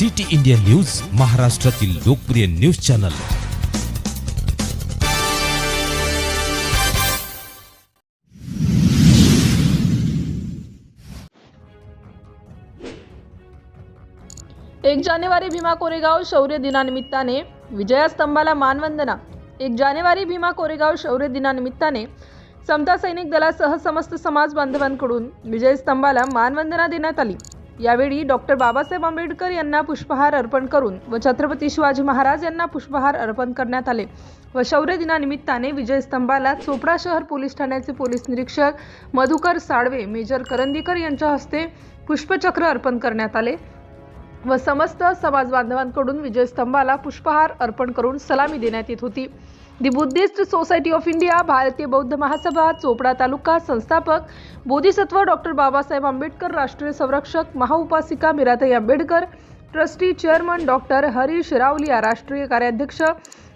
City India news महाराष्ट्रातील लोकप्रिय news channel. एक जानेवारी भीमा कोरेगाव शौर्य दिनानिमित्ताने विजयास्तंभाला मानवंदना. एक जानेवारी भीमा कोरेगाव शौर्य दिनानिमित्ताने समता सैनिक दलासह समस्त समाज बांधवांकडून विजयस्तंभाला मानवंदना देण्यात आली. यावेळी डॉक्टर बाबासाहेब आंबेडकर यांना पुष्पहार अर्पण करून व छत्रपती शिवाजी महाराज यांना पुष्पहार अर्पण करण्यात आले. व शौर्य दिनानिमित्ताने विजयस्तंभाला चोपडा शहर पोलीस ठाण्याचे पोलीस निरीक्षक मधुकर साळवे मेजर करंदीकर यांच्या हस्ते पुष्पचक्र अर्पण करण्यात आले. व समस्त समाज बांधवांकडून विजयस्तंभाला पुष्पहार अर्पण करून सलामी देण्यात येत होती. The Buddhist Society of India Bharatiya Bauddha Mahasabha Chopra तालुका संस्थापक बोधिसत्व डॉक्टर बाबासाहेब आंबेडकर राष्ट्रीय संरक्षक महाउपासिका Meeratai Ambedkar trustee chairman doctor Harish Rawliya राष्ट्रीय कार्याध्यक्ष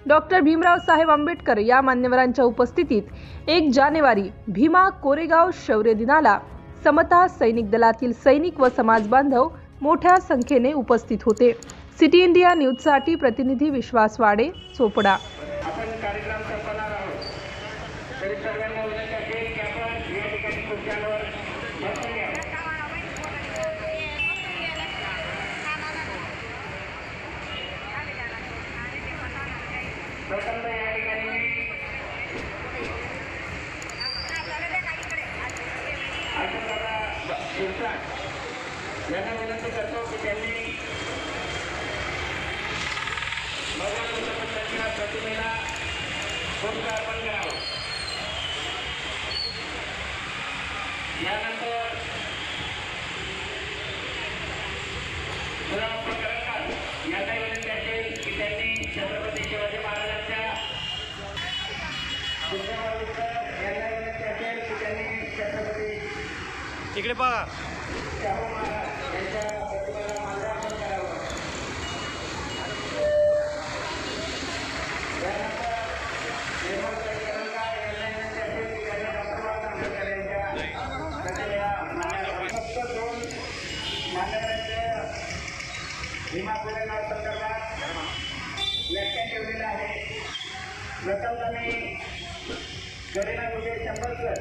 डॉक्टर भीमराव साहेब आंबेडकर या मान्यवरांच्या उपस्थितीत एक जानेवारी भीमा कोरेगाव शौर्य दिनाला समता सैनिक दलातील सैनिक व समाज बांधव मोठ्या संख्येने उपस्थित होते सिटी इंडिया न्यूजसाठी प्रतिनिधी विश्वास वाडे चोपडा आपण कार्यक्रम संपवणार आहोत तरी सर्वांना विनंती असेल की आपण या ठिकाणी खुर्च्यांवर बसून घ्या प्रथमतः या ठिकाणी मी अशोकदादा शिरसाट यांना विनंती करतो की त्यांनी भगवान बुद्ध बुद्धांच्या प्रतिमेला पुष्प अर्पण करावं यानंतर सुराम करंकार यांना विनंती असेल की त्यांनी छत्रपती शिवाजी महाराजांच्या बुद्धवादीकर यांना विनंती असेल की त्यांनी छत्रपती इकडे पहा. शाहू महाराज यांच्या प्रतिमेला माल्यार्पण करावं भीमा कोरेगाव संदर्भात व्याख्यान ठेवलेलं आहे. मी करीना विजय शंभरकर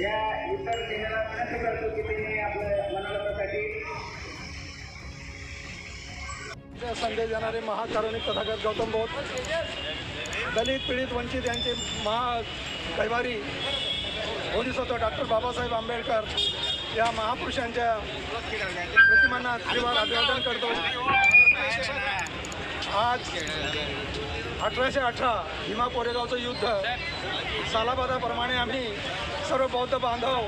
या इतर जिल्ह्याला विनंती करतो की त्यांनी आपल्या संदेश देणारे महाकारुणिक तथागत गौतम बौद्ध दलित पीडित वंचित यांचे महा कैवारी बोधिसत्व डॉक्टर बाबासाहेब आंबेडकर या महापुरुषांच्या प्रतिमांना त्रिवार अभिवादन करतो आज अठराशे अठरा भीमा कोरेगावचं युद्ध. सालाबादाप्रमाणे आम्ही सर्व बौद्ध बांधव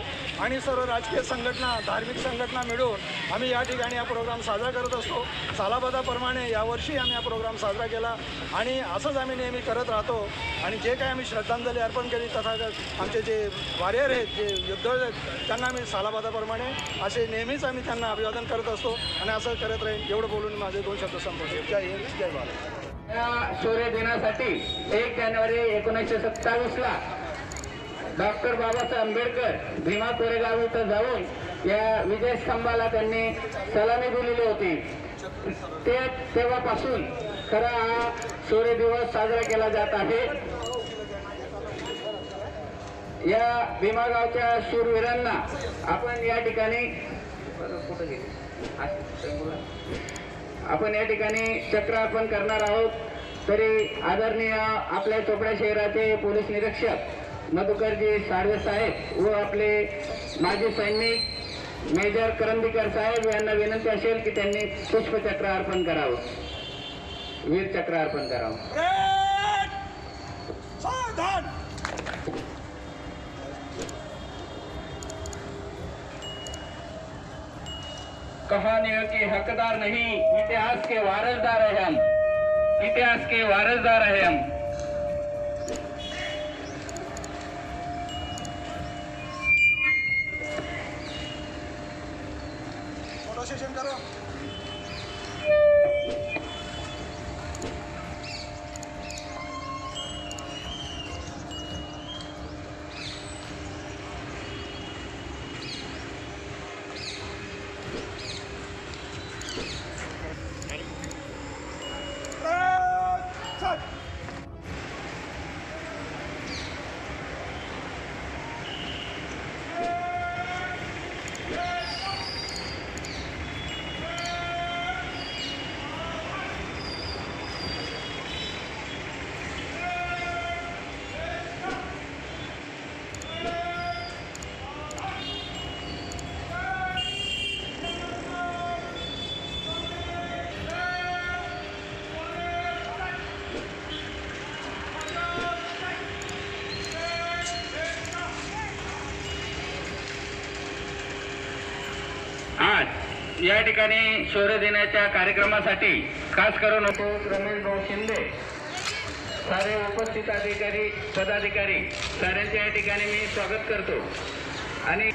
आणि सर्व राजकीय संघटना धार्मिक संघटना मिळून आम्ही या ठिकाणी हा प्रोग्राम साजरा करत असतो. सालाबादाप्रमाणे यावर्षी आम्ही हा प्रोग्राम साजरा केला आणि असंच आम्ही नेहमी करत राहतो. आणि जे काही आम्ही श्रद्धांजली अर्पण केली तथा आमचे जे वॉरियर आहेत जे युद्ध आहेत त्यांना आम्ही सालाबादाप्रमाणे असे नेहमीच आम्ही त्यांना अभिवादन करत असतो. आणि असं करत राहील एवढं बोलून माझे दोन शब्द संपवतो. जय हिंद जय भारत. या दिनासाठी एक जानेवारी एकोणीसशे सत्तावीसला डॉक्टर बाबासाहेब आंबेडकर भीमा कोरेगाव इथं जाऊन या विजय स्तंभाला त्यांनी सलामी दिलेली होती. ते तेव्हापासून खरा हा सूर्य दिवस साजरा केला जात आहे. या भीमागावच्या शूरवीरांना आपण या ठिकाणी आपण या ठिकाणी चक्र अर्पण करणार आहोत. तरी आदरणीय आपल्या चोपडा शहराचे पोलीस निरीक्षक मधुकरजी साळवे साहेब व आपले माजी सैनिक मेजर करंदीकर साहेब यांना विनंती असेल की त्यांनी पुष्पचक्र अर्पण करावं. वीर चक्र अर्पण करावं. कहानियों के हकदार नहीं इतिहास के वारसदार है हम. इतिहास के वारसदार है हम. સ્ટેશન કરો या ठिकाणी शौर्य दिनाच्या कार्यक्रमासाठी खास करून होतो रमेश भाऊ शिंदे. सारे उपस्थित अधिकारी पदाधिकारी साऱ्यांचे या ठिकाणी मी स्वागत करतो. आणि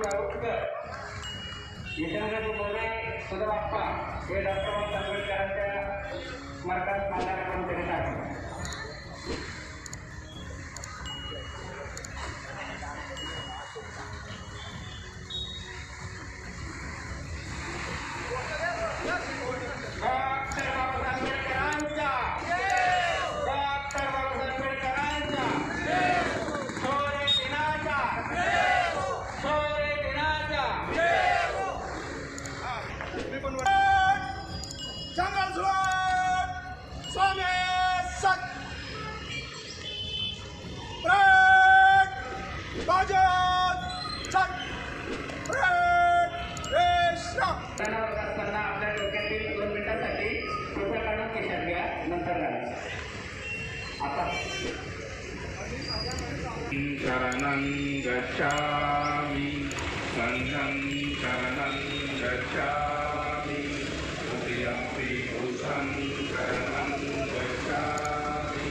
अशोक राऊतकर यशवंत बोले सुधबाप्पा हे डॉक्टर आंबेडकरांच्या स्मारकात माल्यार्पण करीत आहेत शरणं गच्छामि सङ्घं शरणं गच्छामि तृतीयम्पि बुद्धं शरणं गच्छामि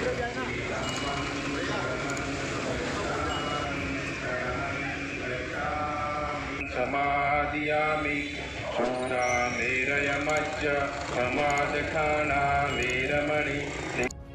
तृतीयम्पि धम्मं शरणं गच्छामि शरणं गच्छामि